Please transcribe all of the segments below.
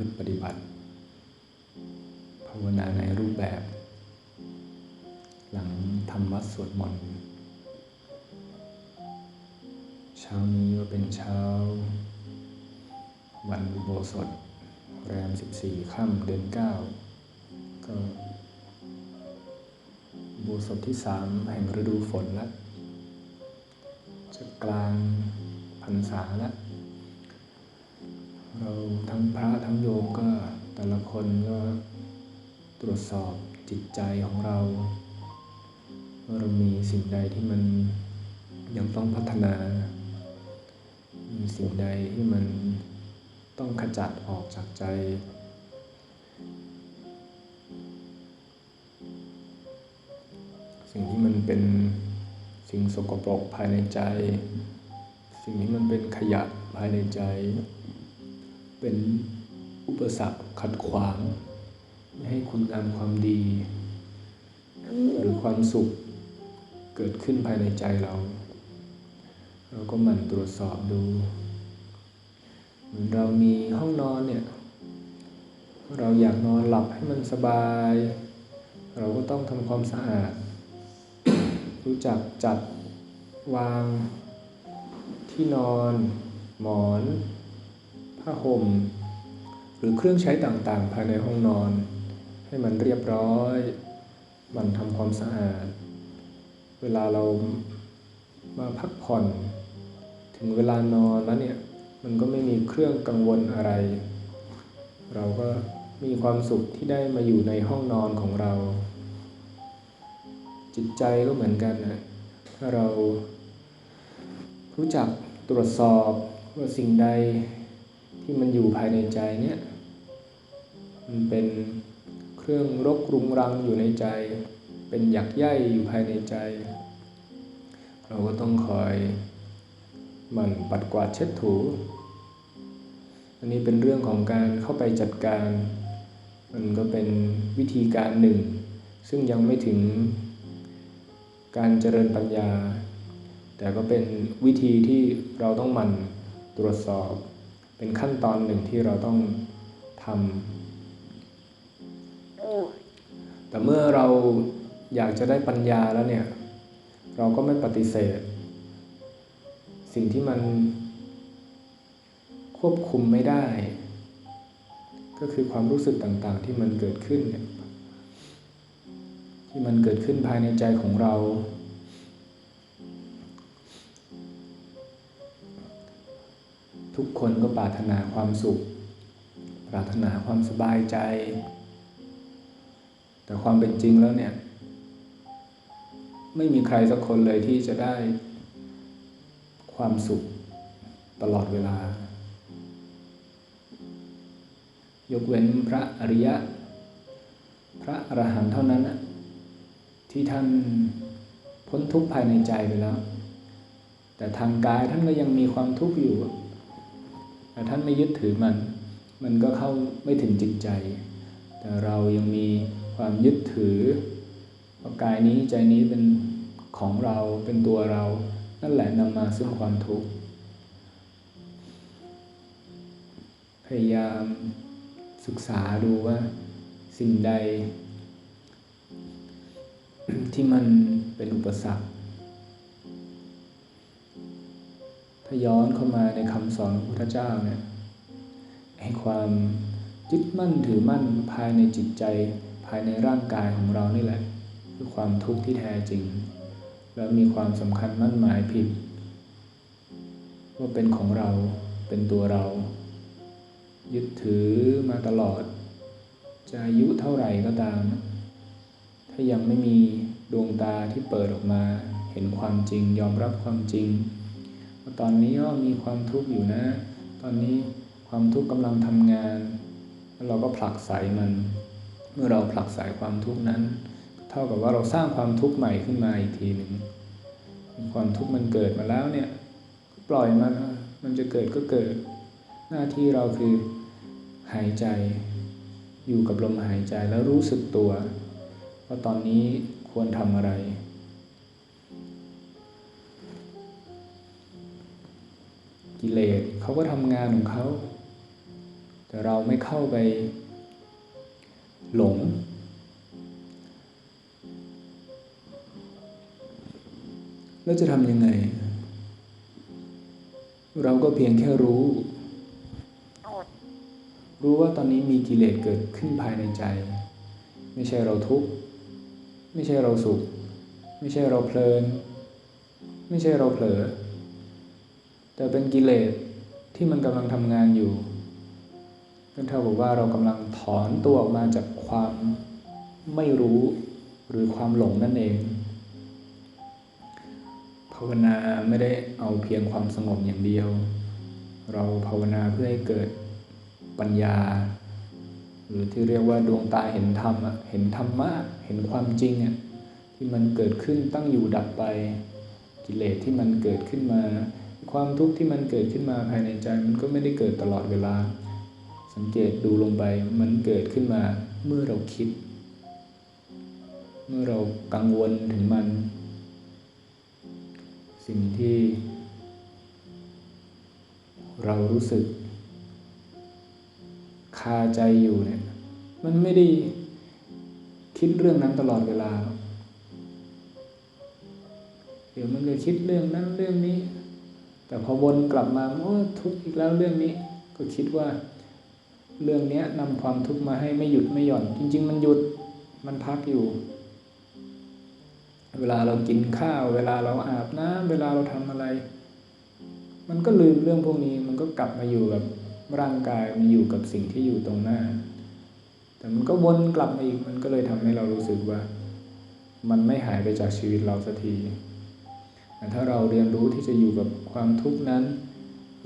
พฤติปฏิบัติ ภาวนาในรูปแบบ หลังทำวัดสวดมนต์เช้านี้ก็เป็นเช้า วันอุโบสถ แรม 14 ค่ำเดือน 9 ก็อุโบสถที่ 3 แห่งฤดูฝนแล้วจะกลางพรรษาแล้ว เราทั้งพระทั้งโยมก็แต่ละคนก็ตรวจสอบจิตใจของเราว่าเรามีสิ่งใดที่มันยังต้องพัฒนามีสิ่งใดที่มันต้องขจัดออกจากใจ สิ่งที่มันเป็นสิ่งสกปรกภายในใจ สิ่งที่มันเป็นขยะภายในใจ เป็นอุปสรรคขัดขวาง ไม่ให้คุณงามความดี หรือความสุขเกิดขึ้นภายในใจเรา เราก็หมั่นตรวจสอบดู เหมือนเรามีห้องนอนเนี่ย เราอยากนอนหลับให้มันสบาย เราก็ต้องทำความสะอาด รู้จักจัดวางที่นอน หมอน ผ้าห่ม หรือเครื่องใช้ต่างๆ ภายในห้องนอน ให้มันเรียบร้อย มันทำความสะอาด เวลาเรามาพักผ่อน ถึงเวลานอนแล้วเนี่ย มันก็ไม่มีเครื่องกังวลอะไร เราก็มีความสุขที่ได้มาอยู่ในห้องนอนของเรา จิตใจก็เหมือนกันนะถ้าเรารู้จักตรวจสอบว่าสิ่งใด ที่มันอยู่ภายในใจเนี่ยมันเป็นเครื่องรกรุงรังอยู่ในใจ เป็นหยักใยอยู่ภายในใจ เราก็ต้องคอยมันปัดกวาดเช็ดถู อันนี้เป็นเรื่องของการเข้าไปจัดการ มันก็เป็นวิธีการหนึ่ง ซึ่งยังไม่ถึงการเจริญปัญญา แต่ก็เป็นวิธีที่เราต้องมันตรวจสอบ เป็นขั้นตอนหนึ่งที่เราต้องทำแต่เมื่อเราอยากจะได้ปัญญาแล้วเนี่ย เราก็ไม่ปฏิเสธ สิ่งที่มันควบคุมไม่ได้ ก็คือความรู้สึกต่างๆที่มันเกิดขึ้นเนี่ยที่มันเกิดขึ้นภายในใจของเรา ทุกคนก็ปรารถนาความสุข ปรารถนาความสบายใจ แต่ความเป็นจริงแล้วเนี่ย ไม่มีใครสักคนเลยที่จะได้ความสุขตลอดเวลา ยกเว้นพระอริยะ พระอรหันต์เท่านั้นนะที่ท่านพ้นทุกข์ภายในใจไปแล้ว แต่ทางกายท่านก็ยังมีความทุกข์อยู่ แต่ท่านไม่ยึดถือมัน มันก็เข้าไม่ถึงจิตใจ แต่เรายังมีความยึดถือว่ากายนี้ใจนี้เป็นของเราเป็นตัวเรา นั่นแหละนำมาซึ่งความทุกข์ พยายามศึกษาดูว่า สิ่งใด ที่มันเป็นอุปสรรค ถ้าย้อนเข้ามาในคำสอนของพระพุทธเจ้าเนี่ยให้ความยึดมั่นถือมั่นภายในจิตใจภายในร่างกายของเรานี่แหละ คือความทุกข์ที่แท้จริง แล้วมีความสำคัญมั่นหมายผิด ว่าเป็นของเราเป็นตัวเรา ยึดถือมาตลอด จะอายุเท่าไหร่ก็ตาม ถ้ายังไม่มีดวงตาที่เปิดออกมา เห็นความจริงยอมรับความจริง ตอนนี้ก็มีความทุกข์อยู่นะ ตอนนี้ความทุกข์กำลังทำงานแล้วเราก็ผลักไสมัน เมื่อเราผลักไสความทุกข์นั้น เท่ากับว่าเราสร้างความทุกข์ใหม่ขึ้นมาอีกทีหนึ่งความทุกข์มันเกิดมาแล้วเนี่ยปล่อยมันมันจะเกิดก็เกิด หน้าที่เราคือหายใจ อยู่กับลมหายใจแล้วรู้สึกตัวว่าตอนนี้ควรทำอะไร กิเลสเขาก็ทำงานของเขา แต่เราไม่เข้าไปหลง แล้วจะทำยังไง เราก็เพียงแค่รู้ รู้ว่าตอนนี้มีกิเลสเกิดขึ้นภายในใจ ไม่ใช่เราทุกข์ ไม่ใช่เราสุข ไม่ใช่เราเพลิน ไม่ใช่เราเผลอ แต่เป็นกิเลสที่มันกำลังทำงานอยู่ก็เท่ากับว่าเรากำลังถอนตัวออกมาจากความไม่รู้หรือความหลงนั่นเอง ภาวนาไม่ได้เอาเพียงความสงบอย่างเดียว เราภาวนาเพื่อให้เกิดปัญญา หรือที่เรียกว่าดวงตาเห็นธรรมอะเห็นธรรมะเห็นความจริงที่มันเกิดขึ้นตั้งอยู่ดับไป กิเลสที่มันเกิดขึ้นมา ความทุกข์ที่มันเกิดขึ้นมาภายในใจมันก็ไม่ได้เกิดตลอดเวลา สังเกตดูลงไปมันเกิดขึ้นมาเมื่อเราคิด เมื่อเรากังวลถึงมัน สิ่งที่ เรารู้สึก คาใจอยู่เนี่ยมันไม่ได้คิดเรื่องนั้นตลอดเวลา เดี๋ยวมันก็คิดเรื่องนั้นเรื่องนี้ แต่พอวนกลับมาโอ้ทุกข์อีกแล้วเรื่องนี้ ก็คิดว่า เรื่องนี้นำความทุกข์มาให้ไม่หยุดไม่หย่อน จริง ๆ มันหยุดมันพักอยู่ เวลาเรากินข้าว เวลาเราอาบน้ำเวลาเราทำอะไร มันก็ลืมเรื่องพวกนี้ มันก็กลับมาอยู่กับร่างกายมันอยู่กับสิ่งที่อยู่ตรงหน้า แต่มันก็วนกลับมาอีกมันก็เลยทำให้เรารู้สึกว่า มันไม่หายไปจากชีวิตเราสักทีแต่ถ้าเราเรียนรู้ที่จะอยู่กับ ความทุกข์นั้น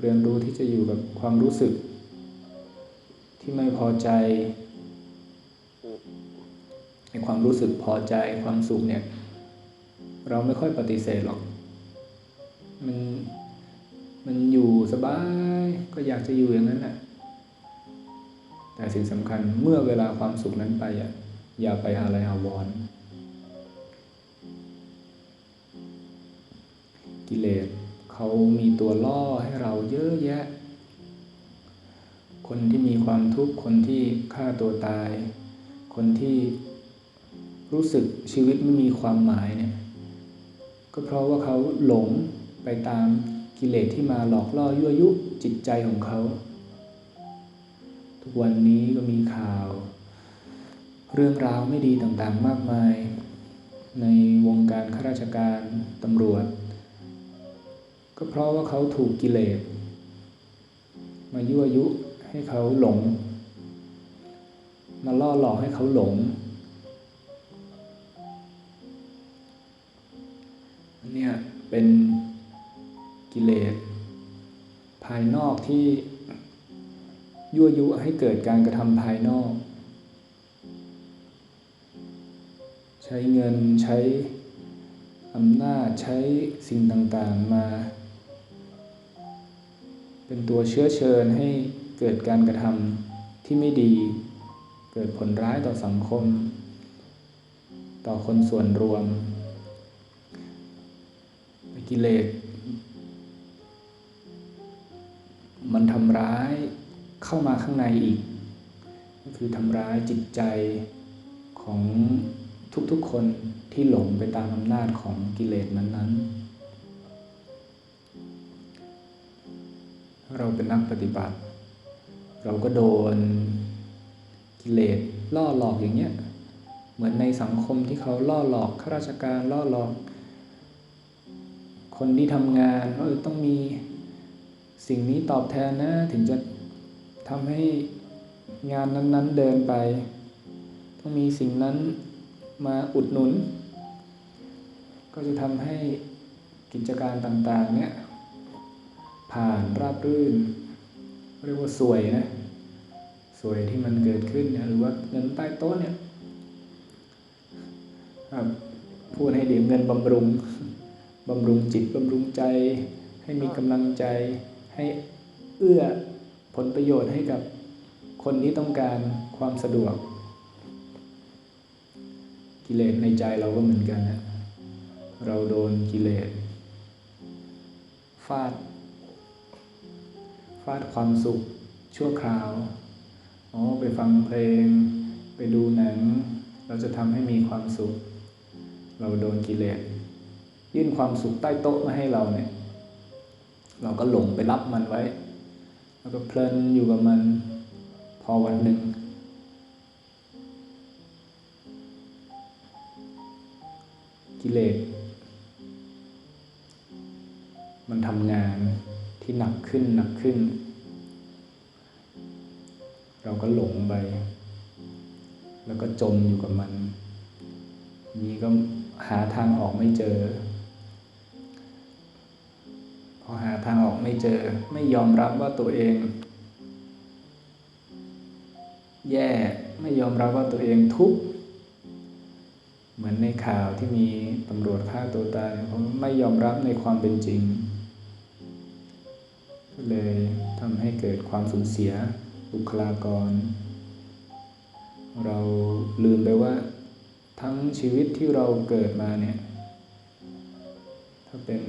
เรียนรู้ที่จะอยู่กับความรู้สึก ที่ไม่พอใจในความรู้สึกพอใจความสุขเนี่ย เราไม่ค่อยปฏิเสธหรอก มันมันอยู่สบายก็อยากจะอยู่อย่างนั้นแหละแต่สิ่งสำคัญเมื่อเวลาความสุขนั้นไปอะอย่าไปอะไรอาวรณ์ มีตัวล่อให้เราเยอะแยะ คนที่มีความทุกข์ คนที่ฆ่าตัวตาย คนที่รู้สึกชีวิตไม่มีความหมายเนี่ย ก็เพราะว่าเขาหลงไปตามกิเลสที่มาหลอกล่อยั่วยุจิตใจของเขา ทุกวันนี้ก็มีข่าว เรื่องราวไม่ดีต่างๆมากมาย ในวงการข้าราชการตำรวจ ก็เพราะว่าเขาถูกกิเลสมายั่วยุให้เขาหลง มาล่อหลอกให้เขาหลงเนี่ยเป็นกิเลสภายนอกที่ยั่วยุให้เกิดการกระทำภายนอก ใช้เงินใช้อำนาจใช้สิ่งต่างๆมา เป็นตัวเชื้อเชิญให้เกิดการกระทำที่ไม่ดี เกิดผลร้ายต่อสังคม ต่อคนส่วนรวม กิเลสมันทำร้ายเข้ามาข้างในอีก ก็คือทำร้ายจิตใจของทุกๆคนที่หลงไปตามอำนาจของกิเลสนั้นๆ เราเป็นนักปฏิบัติ เราก็โดนกิเลสล่อหลอกอย่างเงี้ยเหมือนในสังคมที่เขาล่อหลอกข้าราชการล่อหลอก คนที่ทำงานว่าต้องมีสิ่งนี้ตอบแทนนะถึงจะทำให้งานนั้น ๆเดินไป ต้องมีสิ่งนั้นมาอุดหนุน ก็จะทำให้กิจการต่างๆเนี่ย ผ่านราบรื่น เรียกว่าสวยนะ สวยที่มันเกิดขึ้นเนี่ยหรือว่าเงินใต้โต๊ะเนี่ยครับพูดให้เดี๋ยวเงินบำรุงบำรุงจิตบำรุงใจ ให้มีกำลังใจ ให้เอื้อผลประโยชน์ให้กับคนที่ต้องการความสะดวก กิเลสในใจเราก็เหมือนกันนะเราโดนกิเลสฟาด ฟาดความสุขชั่วคราวอ๋อไปฟังเพลง ไปดูหนัง เราจะทำให้มีความสุข เราโดนกิเลสยื่นความสุขใต้โต๊ะมาให้เราเนี่ย เราก็หลงไปรับมันไว้ แล้วก็เพลินอยู่กับมัน พอวันหนึ่ง กิเลสมันทำงาน ที่หนักขึ้นหนักขึ้น เราก็หลงไป แล้วก็จมอยู่กับมัน นี้ก็หาทางออกไม่เจอ พอหาทางออกไม่เจอ ไม่ยอมรับว่าตัวเอง แย่ไม่ยอมรับว่าตัวเองทุกข์เหมือนในข่าวที่มีตำรวจฆ่าตัวตายผมไม่ยอมรับในความเป็นจริง เลยทำให้เกิดความสูญเสียบุคลากร เราลืมไปว่า ทั้งชีวิตที่เราเกิดมาเนี่ย ถ้าเป็น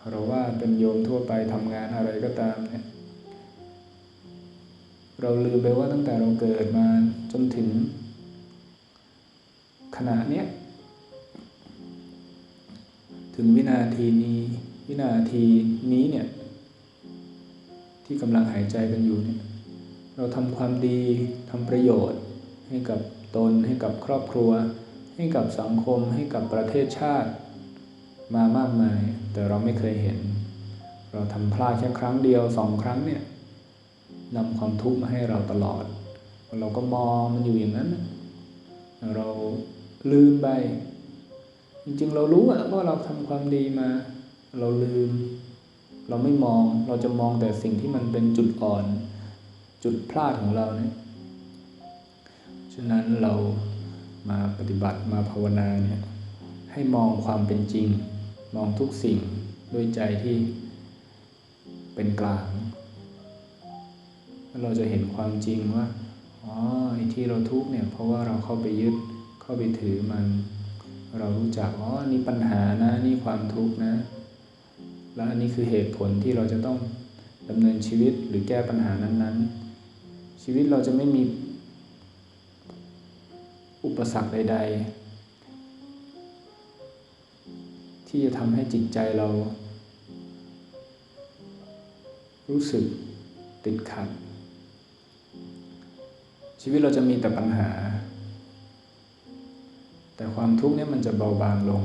คารวะเป็นโยมทั่วไปทำงานอะไรก็ตามเนี่ย เราลืมไปว่าตั้งแต่เราเกิดมาจนถึง ขณะเนี้ยถึงวินาทีนี้ วินาทีนี้เนี่ย ที่กำลังหายใจกันอยู่เนี่ยเราทำความดีทำประโยชน์ ให้กับตนให้กับครอบครัว ให้กับสังคมให้กับประเทศชาติ มามากมาย แต่เราไม่เคยเห็น เราทำพลาดแค่ครั้งเดียวสองครั้งเนี่ยนำความทุกข์มาให้เราตลอด เราก็มองมันอยู่อย่างนั้นเราลืมไป จริงๆ เรารู้ว่าเราทำความดีมา เราลืม เราไม่มองเราจะมองแต่สิ่งที่มันเป็นจุดอ่อน จุดพลาดของเราเนี่ยฉะนั้นเรามาปฏิบัติมาภาวนาเนี่ยให้มองความเป็นจริง มองทุกสิ่งด้วยใจที่เป็นกลางเราจะเห็นความจริงว่าอ๋อไอ้ที่เราทุกเนี่ยเพราะว่าเราเข้าไปยึดเข้าไปถือมัน เรารู้จักอ๋อนี่ปัญหานะนี่ความทุกข์นะ และอันนี้คือเหตุผลที่เราจะต้องดำเนินชีวิตหรือแก้ปัญหานั้น ๆ ชีวิตเราจะไม่มีอุปสรรคใด ๆ ที่จะทำให้จิตใจเรา รู้สึกติดขัด ชีวิตเราจะมีแต่ปัญหา แต่ความทุกข์เนี่ยมันจะเบาบางลง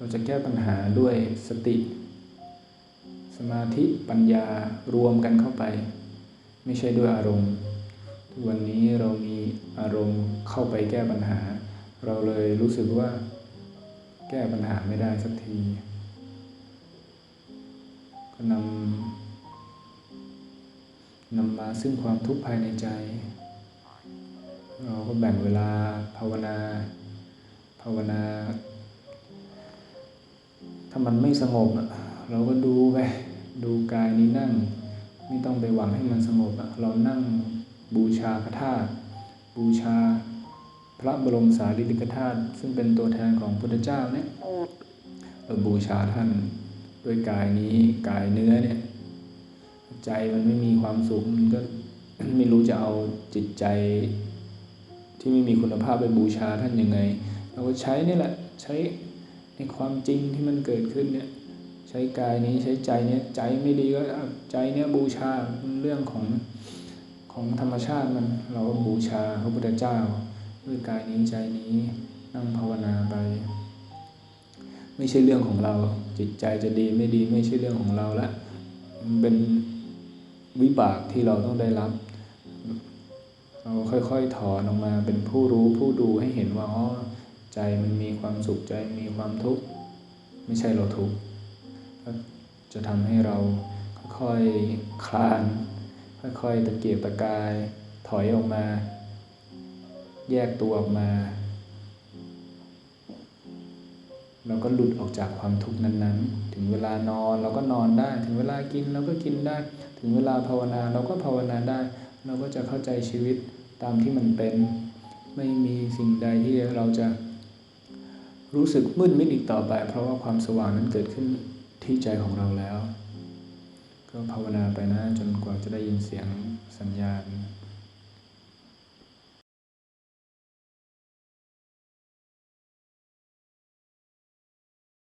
เราจะแก้ปัญหาด้วยสติ สมาธิปัญญารวมกันเข้าไป ไม่ใช่ด้วยอารมณ์ ทุกวันนี้เรามีอารมณ์เข้าไปแก้ปัญหา เราเลยรู้สึกว่า แก้ปัญหาไม่ได้สักที ก็นำนำมาซึ่งความทุกข์ภายในใจ เราก็แบ่งเวลาภาวนา ภาวนา ถ้ามันไม่สงบเราก็ดูไปดูกายนี้นั่ง ไม่ต้องไปหวังให้มันสงบเรานั่งบูชาพระธาตุบูชาพระบรมสารีริกธาตุซึ่งเป็นตัวแทนของพุทธเจ้าเนี่ยเราบูชาท่านด้วยกายนี้กายเนื้อเนี่ยใจมันไม่มีความสุขมันก็ไม่รู้จะเอาจิตใจ ที่ไม่มีคุณภาพไปบูชาท่านยังไง เราก็ใช้นี่แหละใช้ ในความจริงที่มันเกิดขึ้นเนี่ย ใช้กายนี้ใช้ใจเนี้ยใจไม่ดีก็ใจเนี้ยบูชาเรื่องของของธรรมชาติมันเราก็บูชาพระพุทธเจ้า ด้วยกายนี้ใจนี้นั่งภาวนาไป ไม่ใช่เรื่องของเรา จิตใจจะดีไม่ดีไม่ใช่เรื่องของเราละมันเป็นวิบากที่เราต้องได้รับ เราค่อยๆถอนออกมาเป็นผู้รู้ผู้ดูให้เห็นว่าอ๋อ ใจมันมีความสุขใจมีความทุกข์ไม่ใช่เราทุกข์จะทำให้เราค่อยๆคลาน ค่อยๆตะเกียกตะกาย ถอยออกมา แยกตัวออกมาเราก็หลุดออกจากความทุกข์นั้น ๆ ถึงเวลานอนเราก็นอนได้ ถึงเวลากินเราก็กินได้ ถึงเวลาภาวนาเราก็ภาวนาได้ เราก็จะเข้าใจชีวิตตามที่มันเป็น ไม่มีสิ่งใดที่เราจะ รู้สึกมืดมิดอีกต่อไป เพราะว่าความสว่างนั้นเกิดขึ้นที่ใจของเราแล้ว ก็ภาวนาไปนะจนกว่าจะได้ยินเสียงสัญญาณ